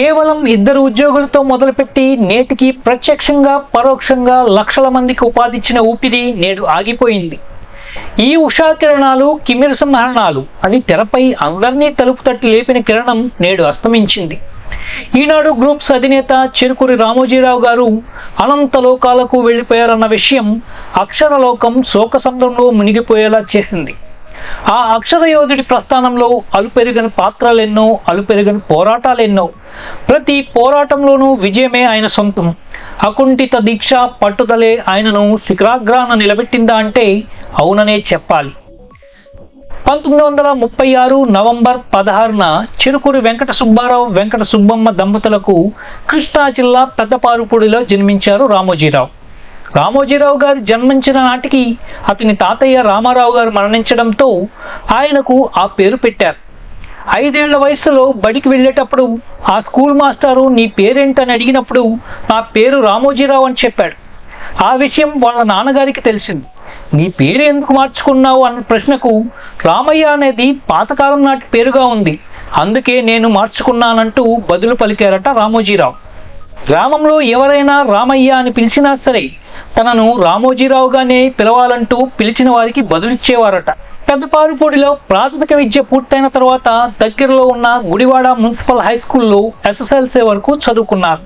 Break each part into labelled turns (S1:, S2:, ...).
S1: కేవలం ఇద్దరు ఉద్యోగులతో మొదలుపెట్టి నేటికి ప్రత్యక్షంగా పరోక్షంగా లక్షల మందికి ఉపాధిచ్చిన ఊపిరి నేడు ఆగిపోయింది. ఈ ఉషా కిరణాలు కిమిర సంహరణాలు అని తెరపై అందరినీ తలుపు తట్టి లేపిన కిరణం నేడు అస్తమించింది. ఈనాడు గ్రూప్స్ అధినేత చిరుకురి రామోజీరావు గారు అనంత లోకాలకు వెళ్ళిపోయారన్న విషయం అక్షరలోకం శోకసముద్రంలో మునిగిపోయేలా చేసింది. ఆ అక్షర యోధుడి ప్రస్థానంలో అలుపెరుగని పాత్రలెన్నో అలుపెరుగని పోరాటాలెన్నో ప్రతి పోరాటంలోనూ విజయమే ఆయన సొంతం. అకుంఠిత దీక్ష పట్టుదలే ఆయనను శిఖరాగ్రాన నిలబెట్టిందా అంటే అవుననే చెప్పాలి. పంతొమ్మిది వందల ముప్పై ఆరు నవంబర్ పదహారున చిరుకూరి వెంకట సుబ్బారావు వెంకట సుబ్బమ్మ దంపతులకు కృష్ణా జిల్లా పెద్దపారుపూడిలో జన్మించారు రామోజీరావు. రామోజీరావు గారు జన్మించిన నాటికి అతని తాతయ్య రామారావు గారు మరణించడంతో ఆయనకు ఆ పేరు పెట్టారు. ఐదేళ్ళ వయసులో బడికి వెళ్ళేటప్పుడు ఆ స్కూల్ మాస్టారు నీ పేరేంటని అడిగినప్పుడు నా పేరు రామోజీరావు అని చెప్పాడు. ఆ విషయం వాళ్ళ నాన్నగారికి తెలిసింది. నీ పేరు ఎందుకు మార్చుకున్నావు అన్న ప్రశ్నకు రామయ్య అనేది పాతకాలం నాటి పేరుగా ఉంది. అందుకే నేను మార్చుకున్నానంటూ బదులు పలికారట రామోజీరావు. గ్రామంలో ఎవరైనా రామయ్య అని పిలిచినా సరే తనను రామోజీరావుగానే పిలవాలంటూ పిలిచిన వారికి బదులిచ్చేవారట. పెద్దపారుపూడిలో ప్రాథమిక విద్య పూర్తయిన తర్వాత దగ్గరలో ఉన్న గుడివాడ మున్సిపల్ హై స్కూల్లో ఎస్ఎస్ఎల్సీ వరకు చదువుకున్నారు.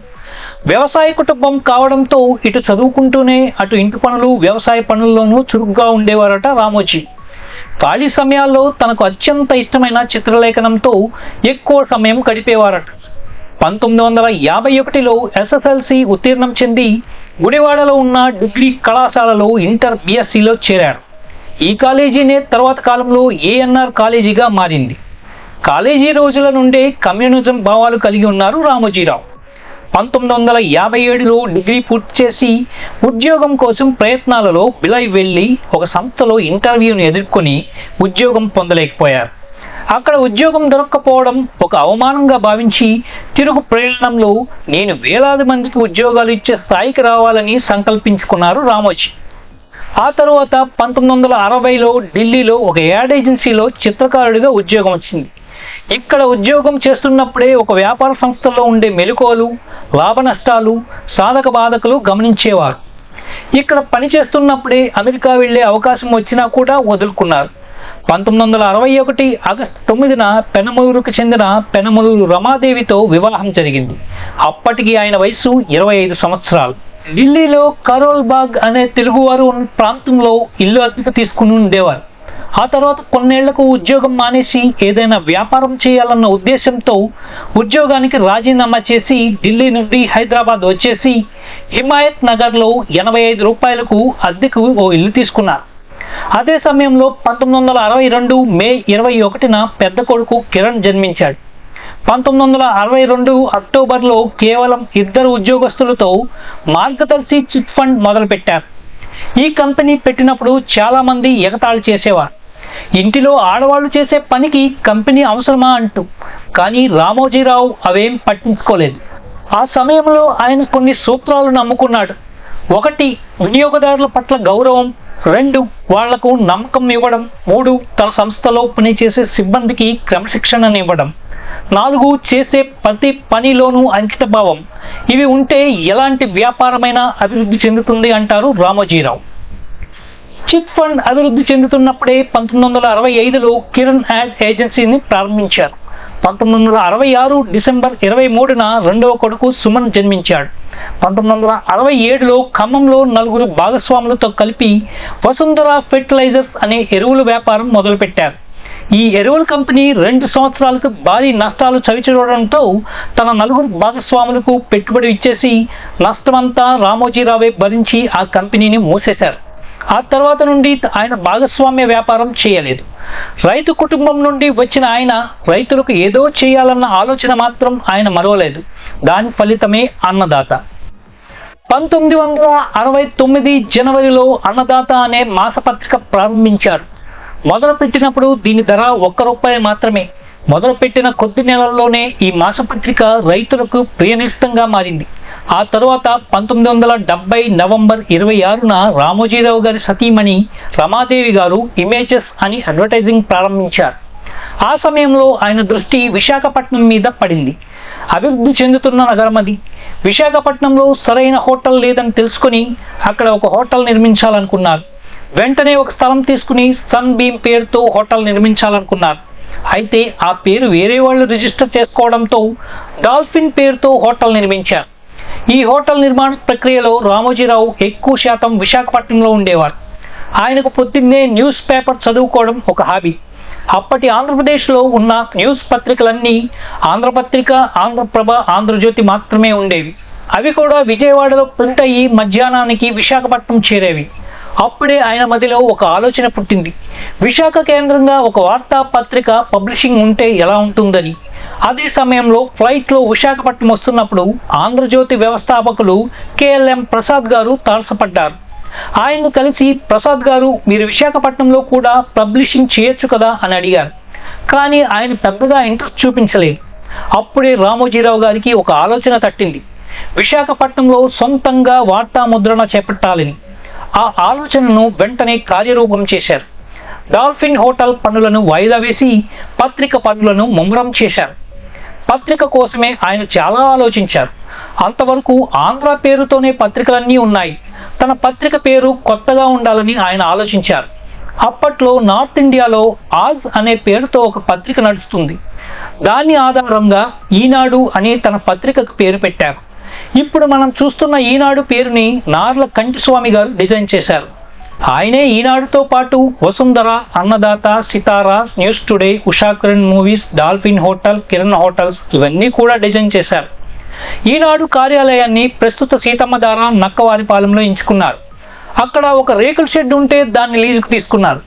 S1: వ్యవసాయ కుటుంబం కావడంతో ఇటు చదువుకుంటూనే అటు ఇంటి పనులు వ్యవసాయ పనుల్లోనూ చురుగ్గా ఉండేవారట రామోజీ. ఖాళీ సమయాల్లో తనకు అత్యంత ఇష్టమైన చిత్రలేఖనంతో ఎక్కువ సమయం గడిపేవారట. పంతొమ్మిది వందల యాభై ఒకటిలో ఎస్ఎస్ఎల్సి ఉత్తీర్ణం చెంది గుడివాడలో ఉన్న డిగ్రీ కళాశాలలో ఇంటర్ బిఎస్సిలో చేరారు ఈ కాలేజీనే తర్వాత కాలంలో ఏఎన్ఆర్ కాలేజీగా మారింది. కాలేజీ రోజుల నుండే కమ్యూనిజం భావాలు కలిగి ఉన్నారు రామోజీరావు. పంతొమ్మిది వందల యాభై ఏడులో డిగ్రీ పూర్తి చేసి ఉద్యోగం కోసం ప్రయత్నాలలో బిలై వెళ్ళి ఒక సంస్థలో ఇంటర్వ్యూని ఎదుర్కొని ఉద్యోగం పొందలేకపోయారు. అక్కడ ఉద్యోగం దొరక్కపోవడం ఒక అవమానంగా భావించి తిరుగు ప్రయాణంలో నేను వేలాది మందికి ఉద్యోగాలు ఇచ్చే స్థాయికి రావాలని సంకల్పించుకున్నారు రామోజీ. ఆ తరువాత పంతొమ్మిది వందల అరవైలో ఢిల్లీలో ఒక యాడ్ ఏజెన్సీలో చిత్రకారుడిగా ఉద్యోగం వచ్చింది. ఇక్కడ ఉద్యోగం చేస్తున్నప్పుడే ఒక వ్యాపార సంస్థలో ఉండే మెలకువలు లాభ నష్టాలు సాధక బాధకులు గమనించేవారు. ఇక్కడ పని చేస్తున్నప్పుడే అమెరికా వెళ్ళే అవకాశం వచ్చినా కూడా వదులుకున్నారు. పంతొమ్మిది వందల అరవై ఒకటి ఆగస్టు తొమ్మిదిన పెనమలూరుకు చెందిన పెనమలూరు రమాదేవితో వివాహం జరిగింది. అప్పటికి ఆయన వయసు ఇరవై ఐదు సంవత్సరాలు. ఢిల్లీలో కరోల్ బాగ్ అనే తెలుగువారు ఉన్న ప్రాంతంలో ఇల్లు అద్దెకు తీసుకుని ఉండేవారు. ఆ తర్వాత కొన్నేళ్ళకు ఉద్యోగం మానేసి ఏదైనా వ్యాపారం చేయాలన్న ఉద్దేశంతో ఉద్యోగానికి రాజీనామా చేసి ఢిల్లీ నుండి హైదరాబాద్ వచ్చేసి హిమాయత్ నగర్లో ఎనభై ఐదు రూపాయలకు అద్దెకు ఓ ఇల్లు తీసుకున్నారు. అదే సమయంలో పంతొమ్మిది వందల అరవై రెండు మే ఇరవై ఒకటిన పెద్ద కొడుకు కిరణ్ జన్మించాడు. పంతొమ్మిది వందల అరవై రెండు అక్టోబర్లో కేవలం ఇద్దరు ఉద్యోగస్తులతో మార్గదర్శి చిట్ ఫండ్ మొదలుపెట్టారు. ఈ కంపెనీ పెట్టినప్పుడు చాలామంది ఎగతాళి చేసేవారు. ఇంటిలో ఆడవాళ్ళు చేసే పనికి కంపెనీ అవసరమా అంటూ కానీ రామోజీరావు అవేం పట్టించుకోలేదు. ఆ సమయంలో ఆయన కొన్ని సూత్రాలు నమ్ముకున్నాడు. ఒకటి వినియోగదారుల పట్ల గౌరవం. రెండు వాళ్ళకు నమ్మకం ఇవ్వడం. మూడు తన సంస్థలో పనిచేసే సిబ్బందికి క్రమశిక్షణనివ్వడం. నాలుగు చేసే ప్రతి పనిలోనూ అంకితభావం ఇవి ఉంటే ఎలాంటి వ్యాపారమైనా అభివృద్ధి చెందుతుంది అంటారు రామోజీరావు. చిట్ ఫండ్ అభివృద్ధి చెందుతున్నప్పుడే పంతొమ్మిది వందల అరవై ఐదులో కిరణ్ యాడ్ ఏజెన్సీని ప్రారంభించారు. పంతొమ్మిది వందల అరవై ఆరు డిసెంబర్ ఇరవై మూడున రెండవ కొడుకు సుమన్ జన్మించాడు. పంతొమ్మిది వందల అరవై ఏడులో ఖమ్మంలో నలుగురు భాగస్వాములతో కలిపి వసుంధర ఫెర్టిలైజర్స్ అనే ఎరువుల వ్యాపారం మొదలుపెట్టారు. ఈ ఎరువుల కంపెనీ రెండు సంవత్సరాలకు భారీ నష్టాలు చవిచూడడంతో తన నలుగురు భాగస్వాములకు పెట్టుబడి ఇచ్చేసి నష్టమంతా రామోజీరావే భరించి ఆ కంపెనీని మూసేశారు. ఆ తర్వాత నుండి ఆయన భాగస్వామ్య వ్యాపారం చేయలేదు. రైతు కుటుంబం నుండి వచ్చిన ఆయన రైతులకు ఏదో చేయాలన్న ఆలోచన మాత్రం ఆయన మరవలేదు. దాని ఫలితమే అన్నదాత. పంతొమ్మిది వందల అరవై తొమ్మిది జనవరిలో అన్నదాత అనే మాసపత్రిక ప్రారంభించారు. మొదలుపెట్టినప్పుడు దీని ధర ఒక్క రూపాయి మాత్రమే. మొదలుపెట్టిన కొద్ది నెలల్లోనే ఈ మాసపత్రిక రైతులకు ప్రియనిష్టంగా మారింది. ఆ తరువాత పంతొమ్మిది వందల డెబ్బై నవంబర్ ఇరవై ఆరున రామోజీరావు గారి సతీమణి రమాదేవి గారు ఇమేజెస్ అని అడ్వర్టైజింగ్ ప్రారంభించారు. ఆ సమయంలో ఆయన దృష్టి విశాఖపట్నం మీద పడింది. అభివృద్ధి చెందుతున్న నగరం అది. విశాఖపట్నంలో సరైన హోటల్ లేదని తెలుసుకొని అక్కడ ఒక హోటల్ నిర్మించాలనుకున్నారు. వెంటనే ఒక స్థలం తీసుకుని సన్ బీమ్ పేరుతో హోటల్ నిర్మించాలనుకున్నారు. అయితే ఆ పేరు వేరే వాళ్ళు రిజిస్టర్ చేసుకోవడంతో డాల్ఫిన్ పేరుతో హోటల్ నిర్మించారు. ఈ హోటల్ నిర్మాణ ప్రక్రియలో రామోజీరావు ఎక్కువ శాతం విశాఖపట్నంలో ఉండేవారు. ఆయనకు పొద్దున్నే న్యూస్ పేపర్ చదువుకోవడం ఒక హాబీ. అప్పటి ఆంధ్రప్రదేశ్లో ఉన్న న్యూస్ పత్రికలన్నీ ఆంధ్రపత్రిక ఆంధ్రప్రభ ఆంధ్రజ్యోతి మాత్రమే ఉండేవి. అవి కూడా విజయవాడలో ప్రింట్ అయ్యి మధ్యాహ్నానికి విశాఖపట్నం చేరేవి. అప్పుడే ఆయన మదిలో ఒక ఆలోచన పుట్టింది. విశాఖ కేంద్రంగా ఒక వార్తా పత్రిక పబ్లిషింగ్ ఉంటే ఎలా ఉంటుందని. అదే సమయంలో ఫ్లైట్లో విశాఖపట్నం వస్తున్నప్పుడు ఆంధ్రజ్యోతి వ్యవస్థాపకులు కేఎల్ఎం ప్రసాద్ గారు తారసపడ్డారు. ఆయన్ను కలిసి ప్రసాద్ గారు మీరు విశాఖపట్నంలో కూడా పబ్లిషింగ్ చేయొచ్చు కదా? అని అడిగారు. కానీ ఆయన పెద్దగా ఇంట్రెస్ట్ చూపించలేదు. అప్పుడే రామోజీరావు గారికి ఒక ఆలోచన తట్టింది. విశాఖపట్నంలో సొంతంగా వార్తా ముద్రణ చేపట్టాలని ఆ ఆలోచనను వెంటనే కార్యరూపం చేశారు. డాల్ఫిన్ హోటల్ పనులను వాయిదా వేసి పత్రిక పనులను ముమ్మరం చేశారు. పత్రిక కోసమే ఆయన చాలా ఆలోచించారు. అంతవరకు ఆంధ్ర పేరుతోనే పత్రికలన్నీ ఉన్నాయి. తన పత్రిక పేరు కొత్తగా ఉండాలని ఆయన ఆలోచించారు. అప్పట్లో నార్త్ ఇండియాలో ఆజ్ అనే పేరుతో ఒక పత్రిక నడుస్తుంది. దాని ఆధారంగా ఈనాడు అనే తన పత్రికకు పేరు పెట్టారు. ఇప్పుడు మనం చూస్తున్న ఈనాడు పేరుని నార్ల కంటిస్వామి గారు డిజైన్ చేశారు. ఆయనే ఈనాడుతో పాటు Vasundhara Annadata Sitara news today Ushakiran movies Dolphin hotel Kiran hotels ఇవన్నీ కూడా డిజైన్ చేశారు. ఈనాడు కార్యాలయాన్ని ప్రస్తుత సీతమ్మధార నక్కవారిపాలెంలో ఎంచుకున్నారు. అక్కడ ఒక రేకుల షెడ్ ఉంటే దాన్ని లీజుకు తీసుకున్నారు.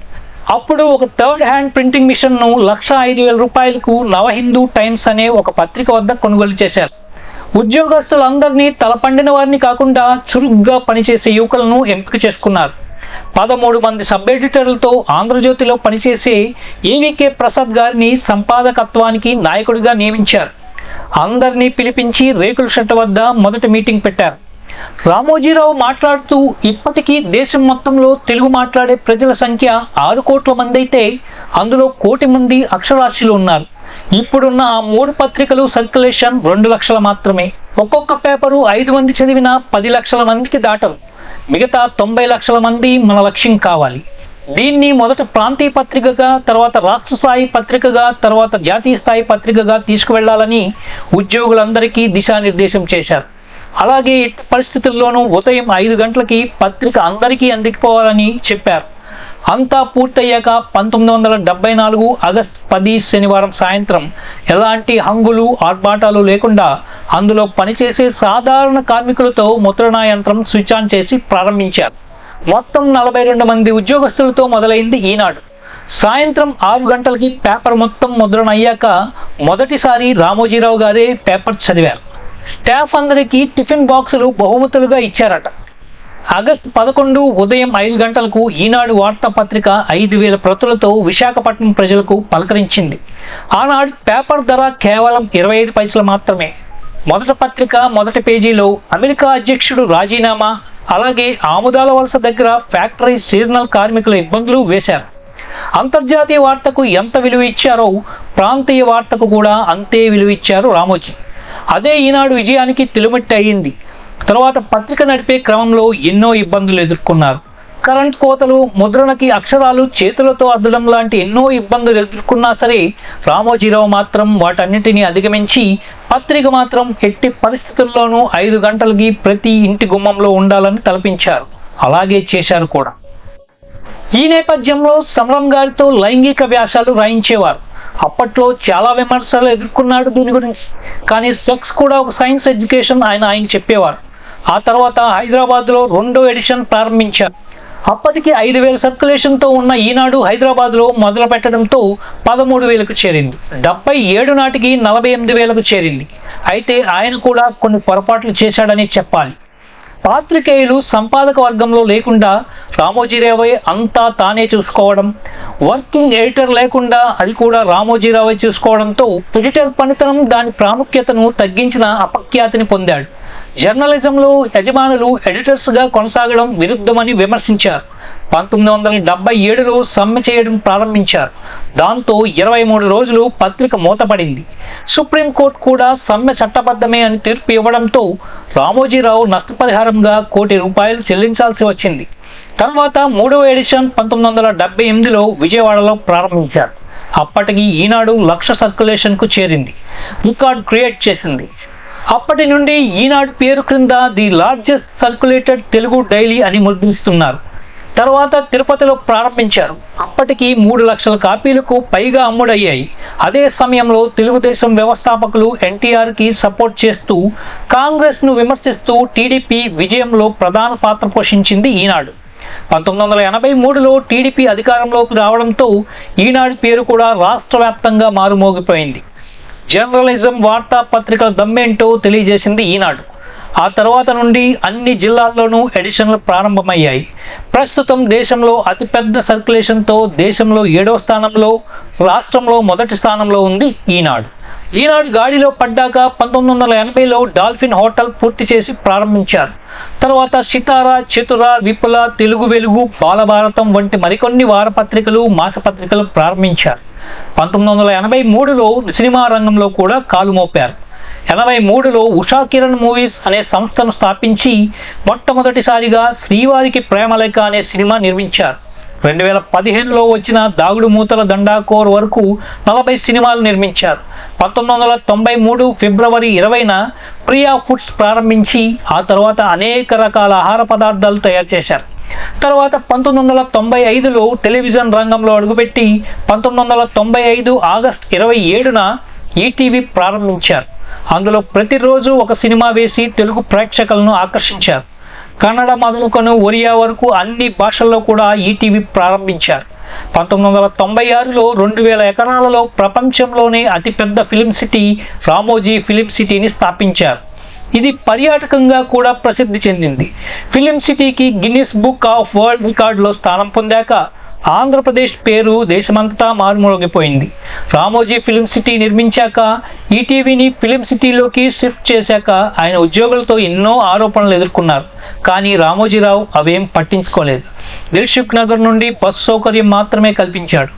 S1: అప్పుడు ఒక థర్డ్ హ్యాండ్ ప్రింటింగ్ మిషన్ను లక్ష ఐదు వేల రూపాయలకు నవహిందూ టైమ్స్ అనే ఒక పత్రిక వద్ద కొనుగోలు చేశారు. ఉద్యోగస్తులందరినీ తలపండిన వారిని కాకుండా చురుగ్గా పనిచేసే యువకులను ఎంపిక చేసుకున్నారు. పదమూడు మంది సబ్ ఎడిటర్లతో ఆంధ్రజ్యోతిలో పనిచేసే ఏవికే ప్రసాద్ గారిని సంపాదకత్వానికి నాయకుడిగా నియమించారు. అందరినీ పిలిపించి రేకుల షెడ్ వద్ద మొదటి మీటింగ్ పెట్టారు. రామోజీరావు మాట్లాడుతూ ఇప్పటికీ దేశం మొత్తంలో తెలుగు మాట్లాడే ప్రజల సంఖ్య ఆరు కోట్ల మంది అయితే అందులో కోటి మంది అక్షరాస్యులు ఉన్నారు. ఇప్పుడున్న ఆ మూడు పత్రికలు సర్క్యులేషన్ రెండు లక్షల మాత్రమే. ఒక్కొక్క పేపరు ఐదు మంది చదివిన పది లక్షల మందికి దాటరు. మిగతా తొంభై లక్షల మంది మన లక్ష్యం కావాలి. దీన్ని మొదట ప్రాంతీయ పత్రికగా తర్వాత రాష్ట్ర స్థాయి పత్రికగా తర్వాత జాతీయ స్థాయి పత్రికగా తీసుకువెళ్ళాలని ఉద్యోగులందరికీ దిశానిర్దేశం చేశారు. అలాగే ఎట్టి పరిస్థితుల్లోనూ ఉదయం ఐదు గంటలకి పత్రిక అందరికీ అందిపోవాలని చెప్పారు. అంతా పూర్తయ్యాక పంతొమ్మిది వందల డెబ్బై నాలుగు ఆగస్ట్ పది శనివారం సాయంత్రం ఎలాంటి హంగులు ఆర్భాటాలు లేకుండా అందులో పనిచేసే సాధారణ కార్మికులతో ముద్రణా యంత్రం స్విచ్ ఆన్ చేసి ప్రారంభించారు. మొత్తం నలభై రెండు మంది ఉద్యోగస్తులతో మొదలైంది ఈనాడు. సాయంత్రం ఆరు గంటలకి పేపర్ మొత్తం ముద్రణ అయ్యాక మొదటిసారి రామోజీరావు గారే పేపర్ చదివారు. స్టాఫ్ అందరికీ టిఫిన్ బాక్సులు బహుమతులుగా ఇచ్చారట. ఆగస్టు పదకొండు ఉదయం ఐదు గంటలకు ఈనాడు వార్తాపత్రిక ఐదు వేల ప్రతులతో విశాఖపట్నం ప్రజలకు పలకరించింది. ఆనాడు పేపర్ ధర కేవలం ఇరవై ఐదు పైసలు మాత్రమే. మొదటి పత్రిక మొదటి పేజీలో అమెరికా అధ్యక్షుడు రాజీనామా అలాగే ఆముదాల వలస దగ్గర ఫ్యాక్టరీ సీజనల్ కార్మికుల ఇబ్బందులు వేశారు. అంతర్జాతీయ వార్తకు ఎంత విలువ ఇచ్చారో ప్రాంతీయ వార్తకు కూడా అంతే విలువ ఇచ్చారు రామోజీ. అదే ఈనాడు విజయానికి తిలుమట్టి అయ్యింది తర్వాత పత్రిక నడిపే క్రమంలో ఎన్నో ఇబ్బందులు ఎదుర్కొన్నారు. కరెంట్ కోతలు ముద్రణకి అక్షరాలు చేతులతో అద్దడం లాంటి ఎన్నో ఇబ్బందులు ఎదుర్కొన్నా సరే రామోజీరావు మాత్రం వాటన్నిటిని అధిగమించి పత్రిక మాత్రం ఎట్టి పరిస్థితుల్లోనూ ఐదు గంటలకి ప్రతి ఇంటి గుమ్మంలో ఉండాలని తలపించారు. అలాగే చేశారు కూడా. ఈ నేపథ్యంలో సమరం గారితో లైంగిక వ్యాసాలు రాయించేవారు. అప్పట్లో చాలా విమర్శలు ఎదుర్కొన్నాడు దీని గురించి. కానీ సెక్స్ కూడా ఒక సైన్స్ ఎడ్యుకేషన్ ఆయన ఆయన చెప్పేవారు. ఆ తర్వాత హైదరాబాద్లో రెండో ఎడిషన్ ప్రారంభించారు. అప్పటికి ఐదు వేల సర్క్యులేషన్తో ఉన్న ఈనాడు హైదరాబాద్లో మొదలు పెట్టడంతో పదమూడు వేలకు చేరింది. డెబ్బై ఏడు నాటికి నలభై ఎనిమిది వేలకు చేరింది. అయితే ఆయన కూడా కొన్ని పొరపాట్లు చేశాడని చెప్పాలి. పాత్రికేయులు సంపాదక వర్గంలో లేకుండా రామోజీరావే అంతా తానే చూసుకోవడం వర్కింగ్ ఎడిటర్ లేకుండా అది కూడా రామోజీరావే చూసుకోవడంతో ఎడిటర్ పనితనం దాని ప్రాముఖ్యతను తగ్గించిన అపఖ్యాతిని పొందాడు. జర్నలిజంలో యజమానులు ఎడిటర్స్గా కొనసాగడం విరుద్ధమని విమర్శించారు. పంతొమ్మిది వందల డెబ్బై ఏడులో సమ్మె చేయడం ప్రారంభించారు. దాంతో ఇరవై మూడు రోజులు పత్రిక మూతపడింది. సుప్రీంకోర్టు కూడా సమ్మె చట్టబద్ధమే అని తీర్పు ఇవ్వడంతో రామోజీరావు నష్టపరిహారంగా కోటి రూపాయలు చెల్లించాల్సి వచ్చింది. తర్వాత మూడవ ఎడిషన్ పంతొమ్మిది వందల డెబ్బై ఎనిమిదిలో విజయవాడలో ప్రారంభించారు. అప్పటికి ఈనాడు లక్ష సర్క్యులేషన్కు చేరింది. రికార్డ్ క్రియేట్ చేసింది. అప్పటి నుండి ఈనాడు పేరు క్రింద the largest circulated Telugu daily అని ముద్రిస్తున్నారు. తర్వాత తిరుపతిలో ప్రారంభించారు. అప్పటికి మూడు లక్షల కాపీలకు పైగా అమ్ముడయ్యాయి. అదే సమయంలో తెలుగుదేశం వ్యవస్థాపకులు ఎన్టీఆర్కి సపోర్ట్ చేస్తూ కాంగ్రెస్ను విమర్శిస్తూ టీడీపీ విజయంలో ప్రధాన పాత్ర పోషించింది ఈనాడు. పంతొమ్మిది వందల ఎనభై మూడులో టీడీపీ అధికారంలోకి రావడంతో ఈనాడు పేరు కూడా రాష్ట్ర వ్యాప్తంగా మారుమోగిపోయింది. జర్నలిజం వార్తాపత్రికల దమ్మేంటో తెలియజేసింది ఈనాడు. ఆ తర్వాత నుండి అన్ని జిల్లాల్లోనూ ఎడిషన్లు ప్రారంభమయ్యాయి. ప్రస్తుతం దేశంలో అతిపెద్ద సర్క్యులేషన్తో దేశంలో ఏడో స్థానంలో రాష్ట్రంలో మొదటి స్థానంలో ఉంది ఈనాడు. ఈనాడు గాడిలో పడ్డాక పంతొమ్మిది వందల ఎనభైలో డాల్ఫిన్ హోటల్ పూర్తి చేసి ప్రారంభించారు. తర్వాత సితార చతుర విపుల తెలుగు వెలుగు బాలభారతం వంటి మరికొన్ని వారపత్రికలు మాసపత్రికలు ప్రారంభించారు. పంతొమ్మిది వందల ఎనభై మూడులో సినిమా రంగంలో కూడా కాలు మోపారు. ఎనభై మూడులో ఉషా కిరణ్ మూవీస్ అనే సంస్థను స్థాపించి మొట్టమొదటిసారిగా శ్రీవారికి ప్రేమలేఖ అనే సినిమా నిర్మించారు. రెండు వేల పదిహేనులో వచ్చిన దాగుడు మూతల దండాకోర్ వరకు నలభై సినిమాలు నిర్మించారు. పంతొమ్మిది వందల తొంభై మూడు ఫిబ్రవరి ఇరవైన ప్రియా ఫుడ్స్ ప్రారంభించి ఆ తర్వాత అనేక రకాల ఆహార పదార్థాలు తయారు చేశారు. తర్వాత పంతొమ్మిది వందల తొంభై ఐదులో టెలివిజన్ రంగంలో అడుగుపెట్టి పంతొమ్మిది వందల తొంభై ఐదు ఆగస్ట్ ఇరవై ఏడున ఈటీవీ ప్రారంభించారు. అందులో ప్రతిరోజు ఒక సినిమా వేసి తెలుగు ప్రేక్షకులను ఆకర్షించారు. కన్నడ మొదలుకొని ఒరియా వరకు అన్ని భాషల్లో కూడా ఈటీవీ ప్రారంభించారు. పంతొమ్మిది వందల తొంభై ఆరులో రెండు వేల ఎకరాలలో ప్రపంచంలోనే అతిపెద్ద ఫిలిం సిటీ రామోజీ ఫిలిం సిటీని స్థాపించారు. ఇది పర్యాటకంగా కూడా ప్రసిద్ధి చెందింది. ఫిలిం సిటీకి గిన్నిస్ బుక్ ఆఫ్ వరల్డ్ రికార్డులో స్థానం పొందాక ఆంధ్రప్రదేశ్ పేరు దేశమంతటా మారుమోగిపోయింది. రామోజీ ఫిలిం సిటీ నిర్మించాక ఈటీవీని ఫిలిం సిటీలోకి షిఫ్ట్ చేశాక ఆయన ఉద్యోగులతో ఎన్నో ఆరోపణలు ఎదుర్కొన్నారు. కానీ రామోజీరావు అవేం పట్టించుకోలేదు. దిల్సుఖ్ నగర్ నుండి బస్ సౌకర్యం మాత్రమే కల్పించాడు.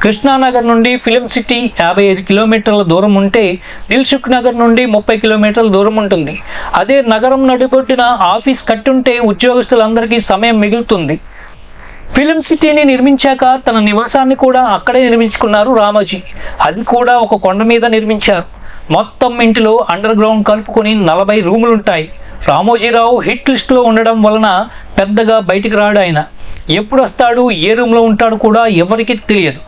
S1: కృష్ణానగర్ నుండి ఫిలిం సిటీ యాభై ఐదు కిలోమీటర్ల దూరం ఉంటే దిల్సుఖ్ నగర్ నుండి ముప్పై కిలోమీటర్ల దూరం ఉంటుంది. అదే నగరం నడిబొట్టిన ఆఫీస్ కట్టుంటే ఉద్యోగస్తులందరికీ సమయం మిగులుతుంది. ఫిలిం సిటీని నిర్మించాక తన నివాసాన్ని కూడా అక్కడే నిర్మించుకున్నారు రామోజీ. అది కూడా ఒక కొండ మీద నిర్మించారు. మొత్తం ఇంటిలో అండర్ గ్రౌండ్ కలుపుకొని నలభై రూములు ఉంటాయి రామోజీరావు హిట్ లిస్ట్లో ఉండడం వలన పెద్దగా బయటికి రాడు ఆయన. ఎప్పుడు వస్తాడు ఏ రూమ్లో ఉంటాడు కూడా ఎవరికి తెలియదు.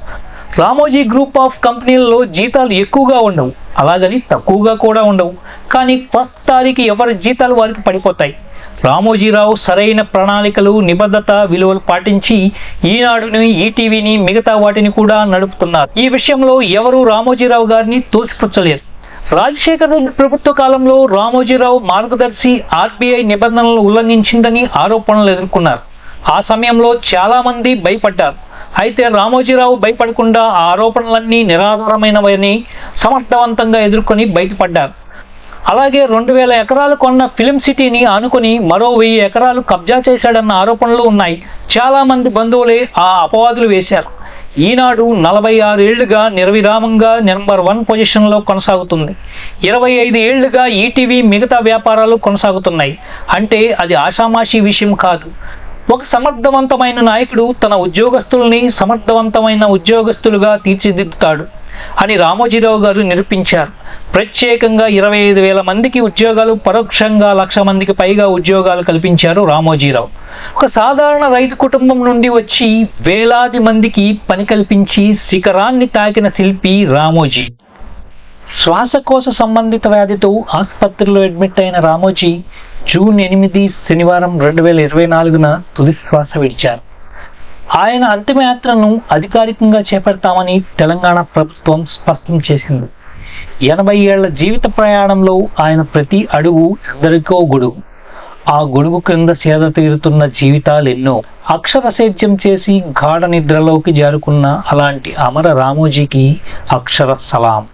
S1: రామోజీ గ్రూప్ ఆఫ్ కంపెనీలలో జీతాలు ఎక్కువగా ఉండవు. అలాగని తక్కువగా కూడా ఉండవు. కానీ ఫస్ట్ తారీఖు ఎవరి జీతాలు వారికి పడిపోతాయి. రామోజీరావు సరైన ప్రణాళికలు నిబద్ధత విలువలు పాటించి ఈనాడుని ఈటీవీని మిగతా వాటిని కూడా నడుపుతున్నారు. ఈ విషయంలో ఎవరూ రామోజీరావు గారిని తోచిపుచ్చలేరు రాజశేఖర రెడ్డి ప్రభుత్వ కాలంలో రామోజీరావు మార్గదర్శి ఆర్బీఐ నిబంధనలు ఉల్లంఘించిందని ఆరోపణలు ఎదుర్కొన్నారు. ఆ సమయంలో చాలా మంది భయపడ్డారు. అయితే రామోజీరావు భయపడకుండా ఆ ఆరోపణలన్నీ నిరాధారమైనవని సమర్థవంతంగా ఎదుర్కొని బయటపడ్డారు. అలాగే రెండు వేల ఎకరాలు కొన్న ఫిలిం సిటీని ఆనుకొని మరో వెయ్యి ఎకరాలు కబ్జా చేశాడన్న ఆరోపణలు ఉన్నాయి. చాలా మంది బంధువులే ఆ అపవాదులు వేశారు. ఈనాడు నలభై ఆరు ఏళ్ళుగా నిర్విరామంగా నెంబర్ వన్ పొజిషన్లో కొనసాగుతుంది. ఇరవై ఐదు ఏళ్ళుగా ఈటీవీ మిగతా వ్యాపారాలు కొనసాగుతున్నాయి. అంటే అది ఆషామాషీ విషయం కాదు. ఒక సమర్థవంతమైన నాయకుడు తన ఉద్యోగస్తుల్ని సమర్థవంతమైన ఉద్యోగస్తులుగా తీర్చిదిద్దుతాడు. అని రామోజీరావు గారు నిరూపించారు. ప్రత్యేకంగా ఇరవై ఐదు వేల మందికి ఉద్యోగాలు పరోక్షంగా లక్ష మందికి పైగా ఉద్యోగాలు కల్పించారు రామోజీరావు. ఒక సాధారణ రైతు కుటుంబం నుండి వచ్చి వేలాది మందికి పని కల్పించి శిఖరాన్ని తాకిన శిల్పి రామోజీ. శ్వాసకోశ సంబంధిత వ్యాధితో ఆసుపత్రిలో అడ్మిట్ అయిన రామోజీ జూన్ ఎనిమిది శనివారం రెండు వేల ఇరవై నాలుగున తుది శ్వాస విడిచారు. ఆయన అంతిమయాత్రను అధికారికంగా చేపడతామని తెలంగాణ ప్రభుత్వం స్పష్టం చేసింది. ఎనభై ఏళ్ళ జీవిత ప్రయాణంలో ఆయన ప్రతి అడుగు ఎందరికో గొడుగు. ఆ గొడుగు క్రింద సేద తీరుతున్న జీవితాలు ఎన్నో. అక్షర సేద్యం చేసి గాఢ నిద్రలోకి జారుకున్న అలాంటి అమర రామోజీకి అక్షర సలాం.